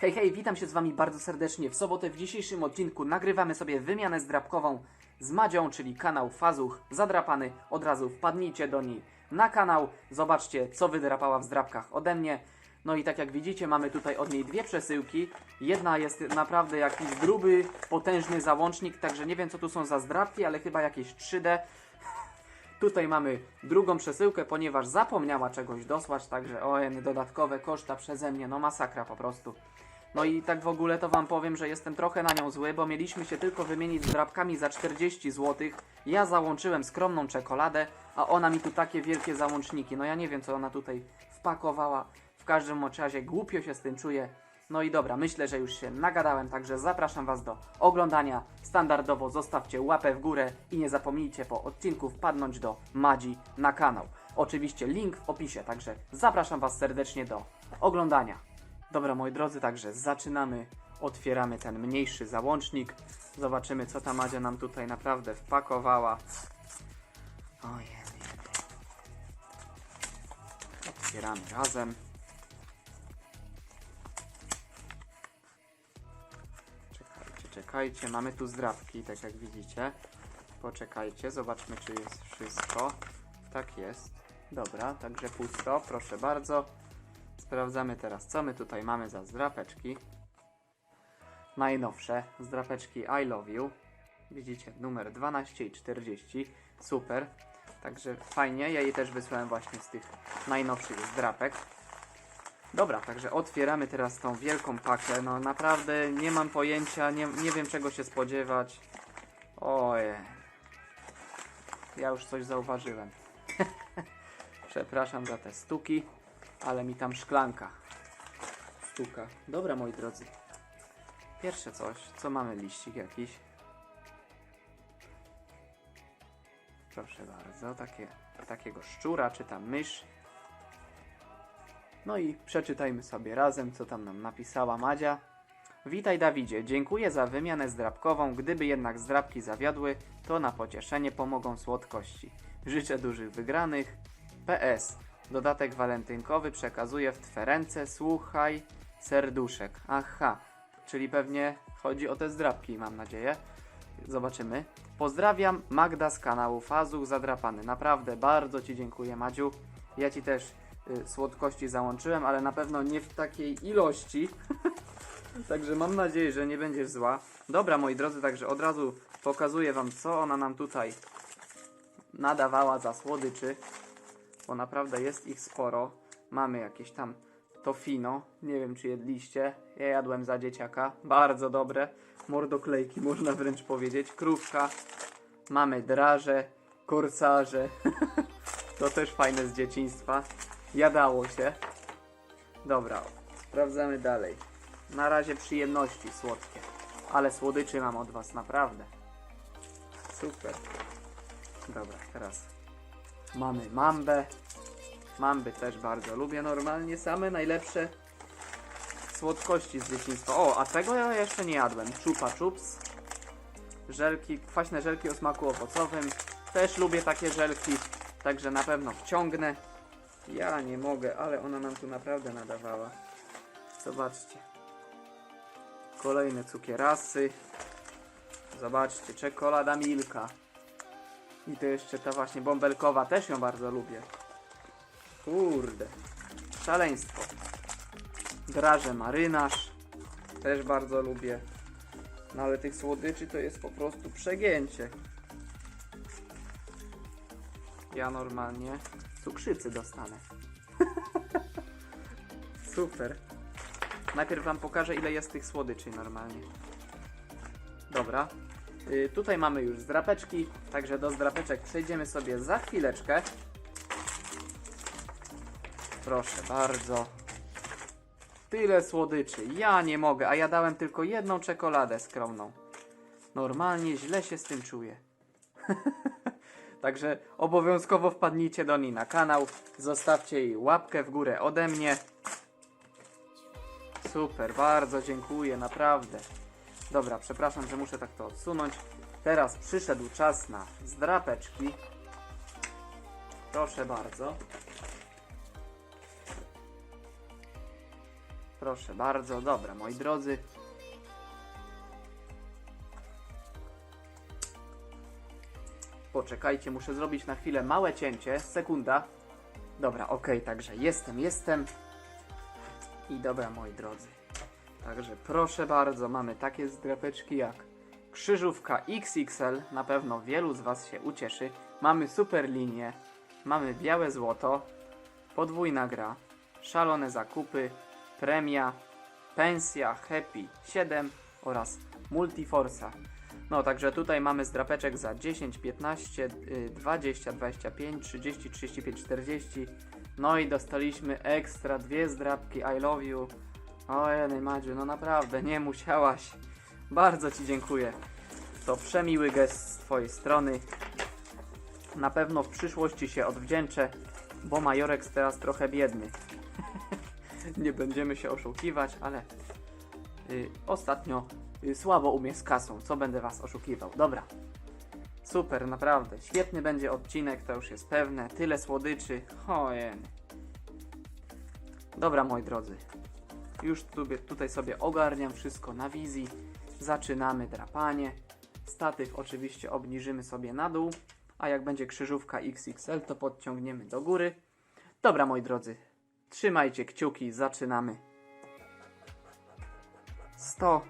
Hej, hej, witam się z Wami bardzo serdecznie. W sobotę w dzisiejszym odcinku nagrywamy sobie wymianę zdrabkową z Madzią, czyli kanał Fazuch Zadrapany. Od razu wpadnijcie do niej na kanał, zobaczcie co wydrapała w zdrabkach ode mnie. No i tak jak widzicie mamy tutaj od niej dwie przesyłki. Jedna jest naprawdę jakiś gruby, potężny załącznik, także nie wiem co tu są za zdrabki, ale chyba jakieś 3D. Tutaj mamy drugą przesyłkę, ponieważ zapomniała czegoś dosłać, także ON dodatkowe koszta przeze mnie, no masakra po prostu. No i tak w ogóle to wam powiem, że jestem trochę na nią zły, bo mieliśmy się tylko wymienić z drapkami za 40 zł. Ja załączyłem skromną czekoladę, a ona mi tu takie wielkie załączniki. No ja nie wiem co ona tutaj wpakowała. W każdym razie głupio się z tym czuję. No i dobra, myślę, że już się nagadałem, także zapraszam Was do oglądania. Standardowo zostawcie łapę w górę i nie zapomnijcie po odcinku wpadnąć do Madzi na kanał. Oczywiście link w opisie, także zapraszam Was serdecznie do oglądania. Dobra, moi drodzy, także zaczynamy. Otwieramy ten mniejszy załącznik. Zobaczymy, co ta Madzia nam tutaj naprawdę wpakowała. Ojej. Otwieramy razem. Czekajcie, czekajcie. Mamy tu zdrabki, tak jak widzicie. Poczekajcie, zobaczmy, czy jest wszystko. Tak jest. Dobra, także pusto, proszę bardzo. Sprawdzamy teraz, co my tutaj mamy za zdrapeczki. Najnowsze zdrapeczki I Love You. Widzicie, numer 12 i 40. Super. Także fajnie. Ja jej też wysłałem właśnie z tych najnowszych zdrapek. Dobra, także otwieramy teraz tą wielką pakę. No naprawdę nie mam pojęcia, nie, nie wiem czego się spodziewać. Ojej. Ja już coś zauważyłem. Przepraszam za te stuki, ale mi tam szklanka stuka. Dobra, moi drodzy. Pierwsze coś, co mamy liścik jakiś. Proszę bardzo, takie, takiego szczura, czy tam mysz. No i przeczytajmy sobie razem, co tam nam napisała Madzia. Witaj Dawidzie, dziękuję za wymianę zdrabkową. Gdyby jednak zdrabki zawiodły, to na pocieszenie pomogą słodkości. Życzę dużych wygranych. PS. Dodatek walentynkowy przekazuję w Twe ręce. Słuchaj, serduszek. Aha, czyli pewnie chodzi o te zdrabki, mam nadzieję. Zobaczymy. Pozdrawiam, Magda z kanału Fazuch Zadrapany. Naprawdę bardzo Ci dziękuję, Madziu. Ja Ci też y, słodkości załączyłem, ale na pewno nie w takiej ilości. Także mam nadzieję, że nie będziesz zła. Dobra, moi drodzy, także od razu pokazuję Wam, co ona nam tutaj nadawała za słodyczy. Bo naprawdę jest ich sporo. Mamy jakieś tam tofino. Nie wiem, czy jedliście. Ja jadłem za dzieciaka. Bardzo dobre. Mordoklejki, można wręcz powiedzieć. Krówka. Mamy draże, korsarze. to też fajne z dzieciństwa. Jadało się. Dobra, sprawdzamy dalej. Na razie przyjemności słodkie. Ale słodyczy mam od Was naprawdę. Super. Dobra, teraz mamy mambę. Mamby też bardzo lubię normalnie. Same najlepsze słodkości z dzieciństwa. O, a tego ja jeszcze nie jadłem. Chupa chups. Żelki, kwaśne żelki o smaku owocowym. Też lubię takie żelki, także na pewno wciągnę. Ja nie mogę, ale ona nam tu naprawdę nadawała. Zobaczcie. Kolejne cukierasy. Zobaczcie, czekolada Milka. I to jeszcze ta właśnie bąbelkowa, też ją bardzo lubię. Kurde. Szaleństwo. Draże marynarz. Też bardzo lubię. No ale tych słodyczy to jest po prostu przegięcie. Ja normalnie cukrzycy dostanę. Super. Najpierw wam pokażę ile jest tych słodyczy normalnie. Dobra. Y, tutaj mamy już zdrapeczki, także do zdrapeczek przejdziemy sobie za chwileczkę. Proszę bardzo. Tyle słodyczy. Ja nie mogę, a ja dałem tylko jedną czekoladę skromną. Normalnie źle się z tym czuję. Także obowiązkowo wpadnijcie do niej na kanał. Zostawcie jej łapkę w górę ode mnie. Super, bardzo dziękuję, naprawdę. Dobra, przepraszam, że muszę tak to odsunąć. Teraz przyszedł czas na zdrapeczki. Proszę bardzo. Proszę bardzo, dobra, moi drodzy. Poczekajcie, muszę zrobić na chwilę małe cięcie. Sekunda. Dobra, okej, także jestem, jestem. I dobra, moi drodzy. Także proszę bardzo, mamy takie zdrapeczki jak krzyżówka XXL. Na pewno wielu z Was się ucieszy. Mamy super linię. Mamy białe złoto. Podwójna gra. Szalone zakupy. Premia. Pensja Happy 7 oraz Multiforsa. No, także tutaj mamy zdrapeczek za 10, 15, y, 20, 25, 30, 35, 40. No i dostaliśmy ekstra dwie zdrapki I love you. Ojej, Madziu, no naprawdę, nie musiałaś. Bardzo Ci dziękuję. To przemiły gest z Twojej strony. Na pewno w przyszłości się odwdzięczę, bo Majorek teraz trochę biedny. nie będziemy się oszukiwać, ale y, ostatnio y, słabo umie z kasą. Co będę Was oszukiwał? Dobra. Super, naprawdę. Świetny będzie odcinek, to już jest pewne. Tyle słodyczy. Ojej. Dobra, moi drodzy. Już tu, tutaj sobie ogarniam wszystko na wizji. Zaczynamy drapanie. Statyw oczywiście obniżymy sobie na dół, a jak będzie krzyżówka XXL, to podciągniemy do góry. Dobra, moi drodzy, trzymajcie kciuki, zaczynamy. 100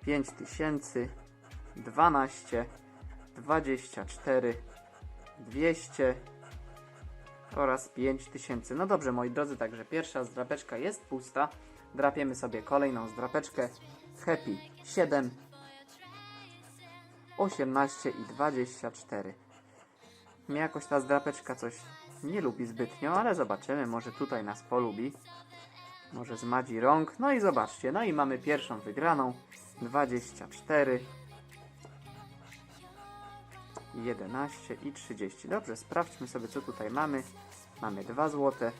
5000 12 24 200 oraz 5000. No dobrze, moi drodzy, także pierwsza zdrapeczka jest pusta. Drapiemy sobie kolejną zdrapeczkę. Happy 7 18 i 24. Mnie jakoś ta zdrapeczka coś nie lubi zbytnio, ale zobaczymy, może tutaj nas polubi. Może zmadzi rąk. No i zobaczcie, no i mamy pierwszą wygraną. 24 11 i 30. Dobrze, sprawdźmy sobie co tutaj mamy. Mamy 2 złote.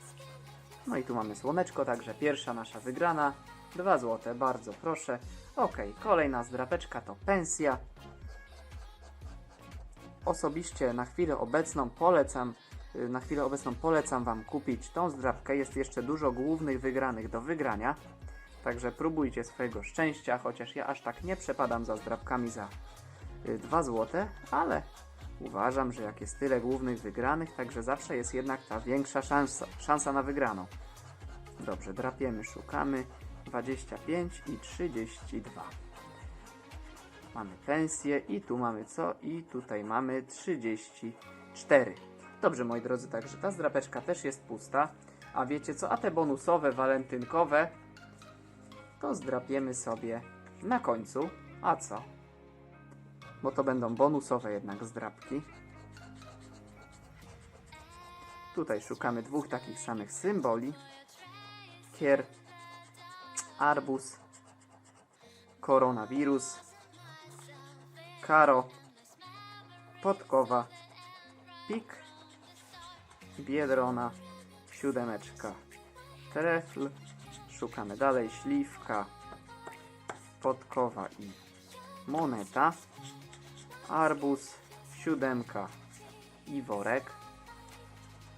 No i tu mamy słoneczko, także pierwsza nasza wygrana. 2 złote, bardzo proszę. Ok, kolejna zdrapeczka to pensja. Osobiście na chwilę obecną polecam, y, na chwilę obecną polecam Wam kupić tą zdrapkę. Jest jeszcze dużo głównych wygranych do wygrania. Także próbujcie swojego szczęścia, chociaż ja aż tak nie przepadam za zdrapkami za 2 złote, ale uważam, że jak jest tyle głównych wygranych, także zawsze jest jednak ta większa szansa, szansa na wygraną. Dobrze, drapiemy, szukamy. 25 i 32. Mamy pensję i tu mamy co? I tutaj mamy 34. Dobrze, moi drodzy, także ta zdrapeczka też jest pusta. A wiecie co? A te bonusowe, walentynkowe to zdrapiemy sobie na końcu. A co? Bo to będą bonusowe jednak zdrapki. Tutaj szukamy dwóch takich samych symboli. Kier, arbus, koronawirus, karo, podkowa, pik, biedrona, siódemeczka, trefl, szukamy dalej, śliwka, podkowa i moneta, arbus, siódemka i worek.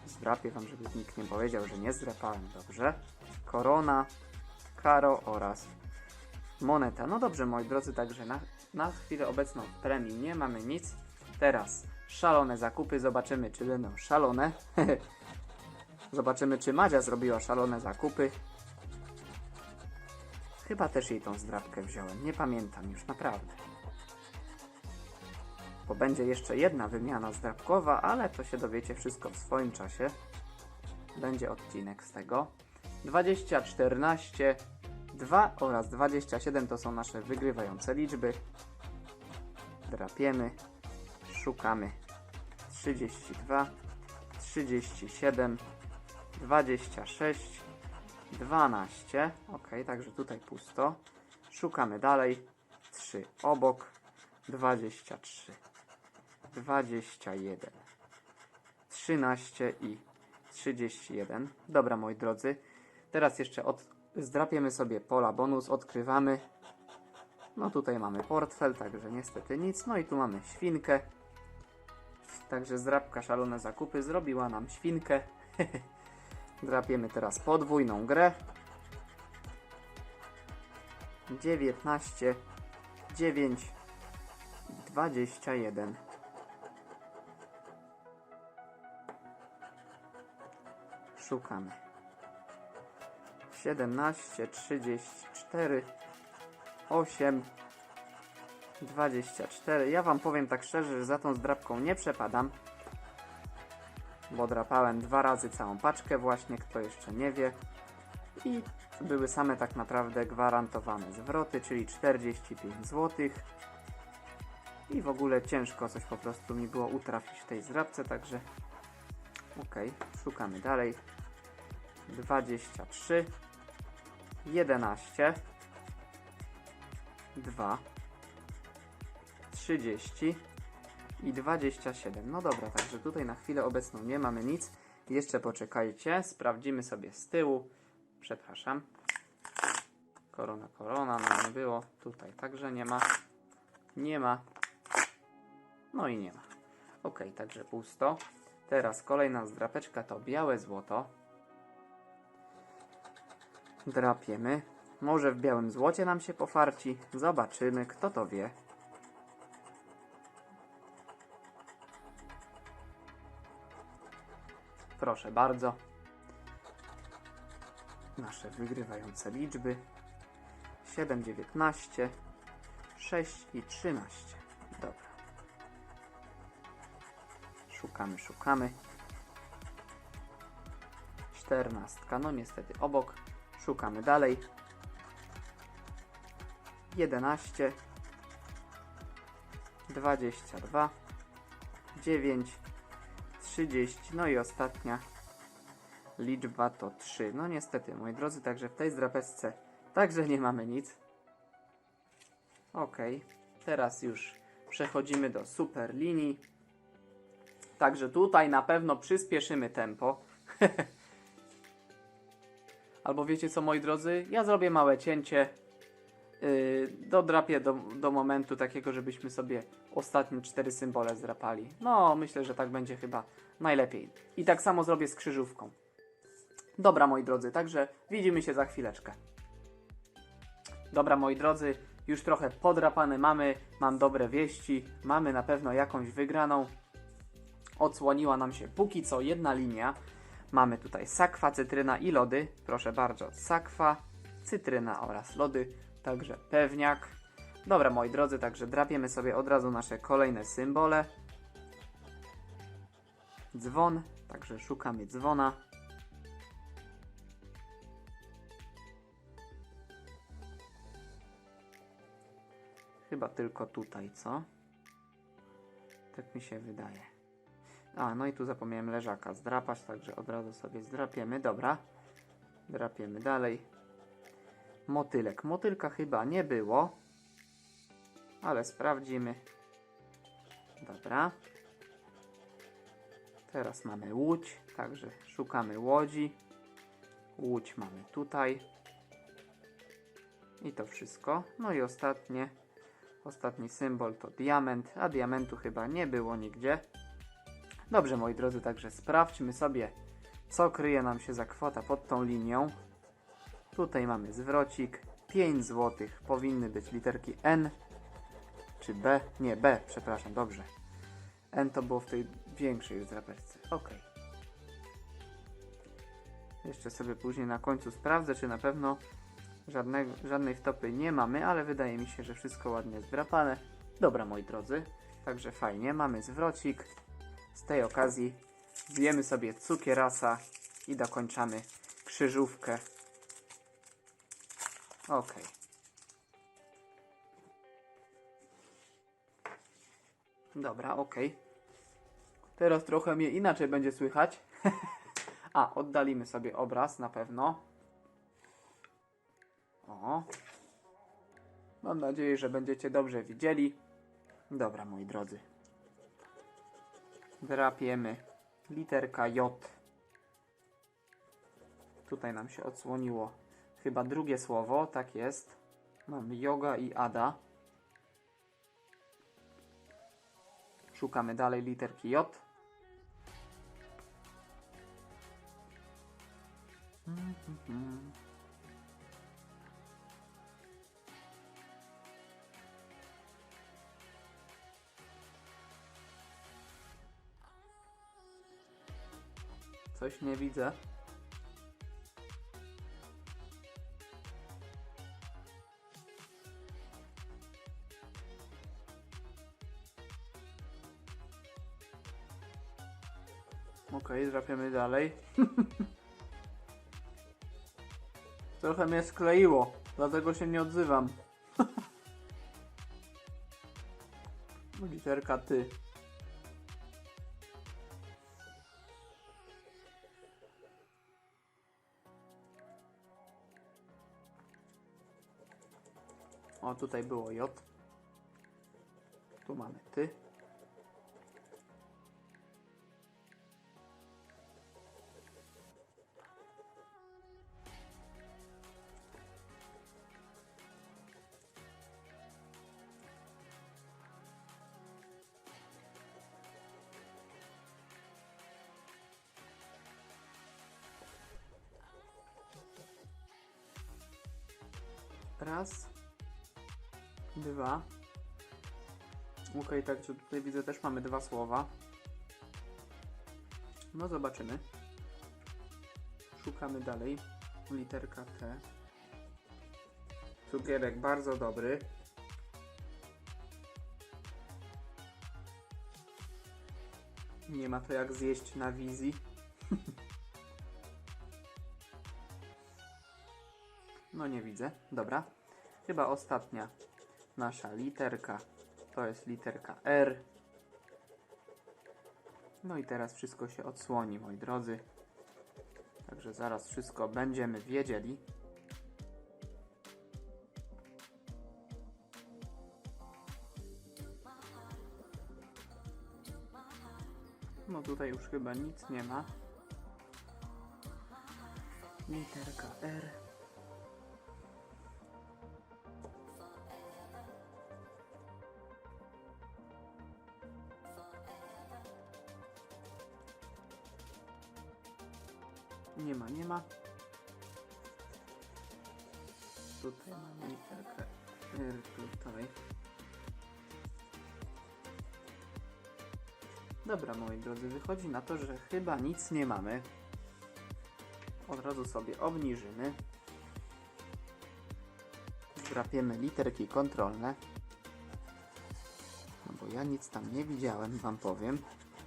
Zdrapię wam, żeby nikt nie powiedział, że nie zdrapałem dobrze. Korona, karo oraz moneta. No dobrze, moi drodzy, także na, na chwilę obecną premii nie mamy nic. Teraz szalone zakupy. Zobaczymy, czy będą szalone. Zobaczymy, czy Madzia zrobiła szalone zakupy. Chyba też jej tą zdrapkę wziąłem. Nie pamiętam już, naprawdę. Bo będzie jeszcze jedna wymiana zdrapkowa, ale to się dowiecie wszystko w swoim czasie. Będzie odcinek z tego. 20, 14, 2 oraz 27 to są nasze wygrywające liczby. Drapiemy, szukamy 32, 37, 26, 12. Ok, także tutaj pusto. Szukamy dalej. 3 obok, 23, 21, 13 i 31. Dobra, moi drodzy. Teraz jeszcze od, zdrapiemy sobie pola bonus, odkrywamy. No tutaj mamy portfel, także niestety nic. No i tu mamy świnkę. Także zdrapka szalone zakupy zrobiła nam świnkę. Drapiemy teraz podwójną grę. 19, 9, 21. Szukamy. 17, 34, 8, 24. Ja wam powiem tak szczerze, że za tą zdrabką nie przepadam. Bo drapałem dwa razy całą paczkę właśnie, kto jeszcze nie wie. I były same tak naprawdę gwarantowane zwroty, czyli 45 zł. I w ogóle ciężko coś po prostu mi było utrafić w tej zdrabce, także ok, szukamy dalej. 23 11 2 30 i 27. No dobra, także tutaj na chwilę obecną nie mamy nic. Jeszcze poczekajcie, sprawdzimy sobie z tyłu. Przepraszam. Korona, korona, no nie było. Tutaj także nie ma. Nie ma. No i nie ma. Ok, także pusto. Teraz kolejna zdrapeczka to białe złoto. Drapiemy. Może w białym złocie nam się pofarci. Zobaczymy, kto to wie. Proszę bardzo. Nasze wygrywające liczby. 7, 19, 6 i 13. Dobra. Szukamy, szukamy. 14. No niestety obok. Szukamy dalej. 11, 22, 9, 30. No i ostatnia liczba to 3. No niestety, moi drodzy, także w tej zdrapeczce także nie mamy nic. Ok, teraz już przechodzimy do super linii. Także tutaj na pewno przyspieszymy tempo. Albo wiecie co, moi drodzy? Ja zrobię małe cięcie. Yy, dodrapię do, do momentu takiego, żebyśmy sobie ostatnie cztery symbole zdrapali. No, myślę, że tak będzie chyba najlepiej. I tak samo zrobię z krzyżówką. Dobra, moi drodzy, także widzimy się za chwileczkę. Dobra, moi drodzy, już trochę podrapane mamy, mam dobre wieści, mamy na pewno jakąś wygraną. Odsłoniła nam się póki co jedna linia. Mamy tutaj sakwa, cytryna i lody. Proszę bardzo, sakwa, cytryna oraz lody, także pewniak. Dobra, moi drodzy, także drapiemy sobie od razu nasze kolejne symbole. Dzwon, także szukamy dzwona. Chyba tylko tutaj, co? Tak mi się wydaje. A, no i tu zapomniałem leżaka zdrapać, także od razu sobie zdrapiemy. Dobra. Drapiemy dalej. Motylek. Motylka chyba nie było. Ale sprawdzimy. Dobra. Teraz mamy łódź, także szukamy łodzi. Łódź mamy tutaj. I to wszystko. No i ostatnie. Ostatni symbol to diament, a diamentu chyba nie było nigdzie. Dobrze, moi drodzy, także sprawdźmy sobie, co kryje nam się za kwota pod tą linią. Tutaj mamy zwrocik, 5 zł. Powinny być literki N czy B. Nie, B, przepraszam, dobrze. N to było w tej większej już drapeczce. Ok. Jeszcze sobie później na końcu sprawdzę, czy na pewno żadnego, żadnej wtopy nie mamy, ale wydaje mi się, że wszystko ładnie zdrapane. Dobra, moi drodzy, także fajnie. Mamy zwrocik. Z tej okazji zjemy sobie cukierasa i dokończamy krzyżówkę. Ok. Dobra, ok. Teraz trochę mnie inaczej będzie słychać. A, oddalimy sobie obraz na pewno. O. Mam nadzieję, że będziecie dobrze widzieli. Dobra, moi drodzy. Drapiemy literka J. Tutaj nam się odsłoniło chyba drugie słowo, tak jest. Mamy yoga i ada. Szukamy dalej literki J. Coś nie widzę. Okej, drapiemy dalej. Trochę mnie skleiło, dlatego się nie odzywam. Literka ty. O, tutaj było J. Tu mamy ty. Raz. Dwa. Okej, także tutaj widzę też mamy dwa słowa. No zobaczymy. Szukamy dalej. Literka T. Cukierek bardzo dobry. Nie ma to jak zjeść na wizji. No nie widzę. Dobra. Chyba ostatnia nasza literka to jest literka R. No i teraz wszystko się odsłoni, moi drodzy. Także zaraz wszystko będziemy wiedzieli. No tutaj już chyba nic nie ma. Literka R. Nie ma, nie ma. Tutaj mamy literkę R tutaj. Dobra, moi drodzy, wychodzi na to, że chyba nic nie mamy. Od razu sobie obniżymy. Zdrapiemy literki kontrolne. No bo ja nic tam nie widziałem, wam powiem.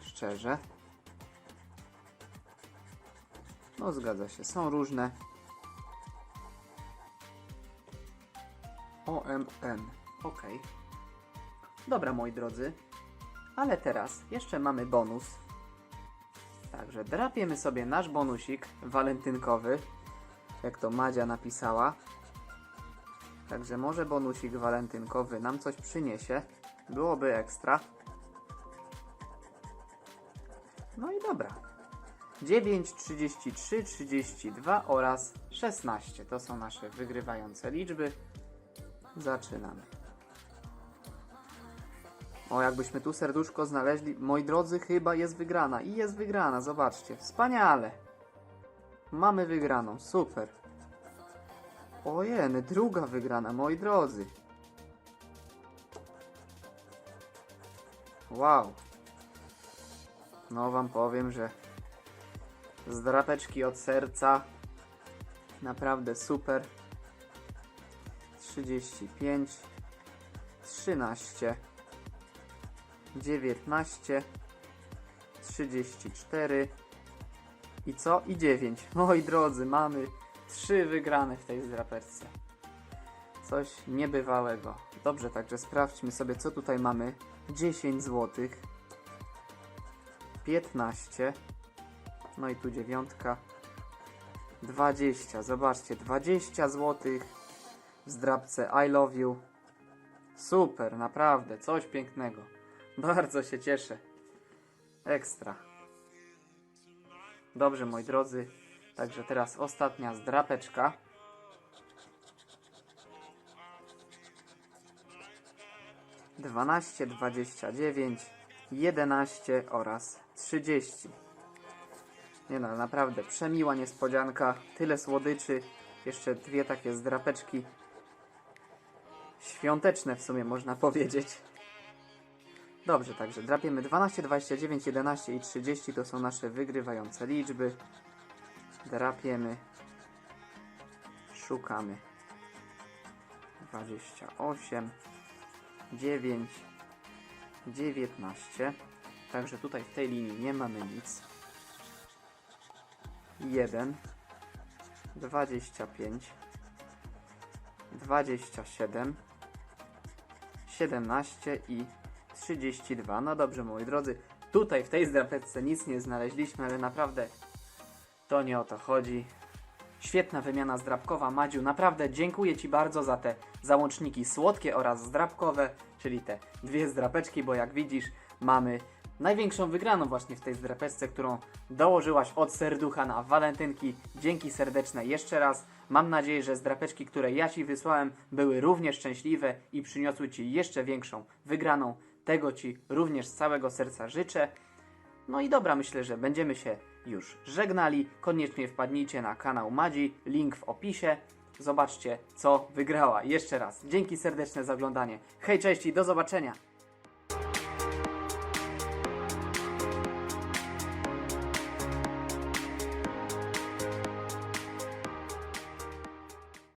Szczerze. Zgadza się, są różne. OMN. Ok. Dobra, moi drodzy. Ale teraz jeszcze mamy bonus. Także drapiemy sobie nasz bonusik walentynkowy. Jak to Madzia napisała. Także może bonusik walentynkowy nam coś przyniesie. Byłoby ekstra. No i dobra. 9, 33, 32 oraz 16. To są nasze wygrywające liczby. Zaczynamy. O, jakbyśmy tu serduszko znaleźli, moi drodzy, chyba jest wygrana. I jest wygrana, zobaczcie. Wspaniale. Mamy wygraną, super. Ojeny, druga wygrana, moi drodzy. Wow. No wam powiem, że z drapeczki od serca. Naprawdę super. 35, 13, 19, 34 i co? I 9. Moi drodzy, mamy 3 wygrane w tej zdrapeczce. Coś niebywałego. Dobrze, także sprawdźmy sobie, co tutaj mamy. 10 zł, 15, no i tu dziewiątka. 20, zobaczcie, 20 zł w zdrabce I love you. Super, naprawdę, coś pięknego. Bardzo się cieszę. Ekstra. Dobrze, moi drodzy. Także teraz ostatnia zdrapeczka. Dwanaście, dwadzieścia dziewięć, jedenaście oraz trzydzieści. Nie no, naprawdę przemiła niespodzianka, tyle słodyczy, jeszcze dwie takie zdrapeczki. Świąteczne w sumie można powiedzieć. Dobrze, także drapiemy 12, 29, 11 i 30 to są nasze wygrywające liczby. Drapiemy. Szukamy. 28, 9, 19. Także tutaj w tej linii nie mamy nic. 1, 25, 27, 17 i 32. No dobrze, moi drodzy, tutaj w tej zdrapeczce nic nie znaleźliśmy, ale naprawdę to nie o to chodzi. Świetna wymiana zdrabkowa, Madziu. Naprawdę dziękuję Ci bardzo za te załączniki słodkie oraz zdrabkowe, czyli te dwie zdrapeczki, bo jak widzisz, mamy największą wygraną właśnie w tej zdrapeczce, którą dołożyłaś od serducha na walentynki. Dzięki serdeczne jeszcze raz. Mam nadzieję, że zdrapeczki, które ja Ci wysłałem, były równie szczęśliwe i przyniosły Ci jeszcze większą wygraną. Tego Ci również z całego serca życzę. No i dobra, myślę, że będziemy się już żegnali. Koniecznie wpadnijcie na kanał Madzi, link w opisie. Zobaczcie, co wygrała. Jeszcze raz, dzięki serdeczne za oglądanie. Hej, cześć i do zobaczenia!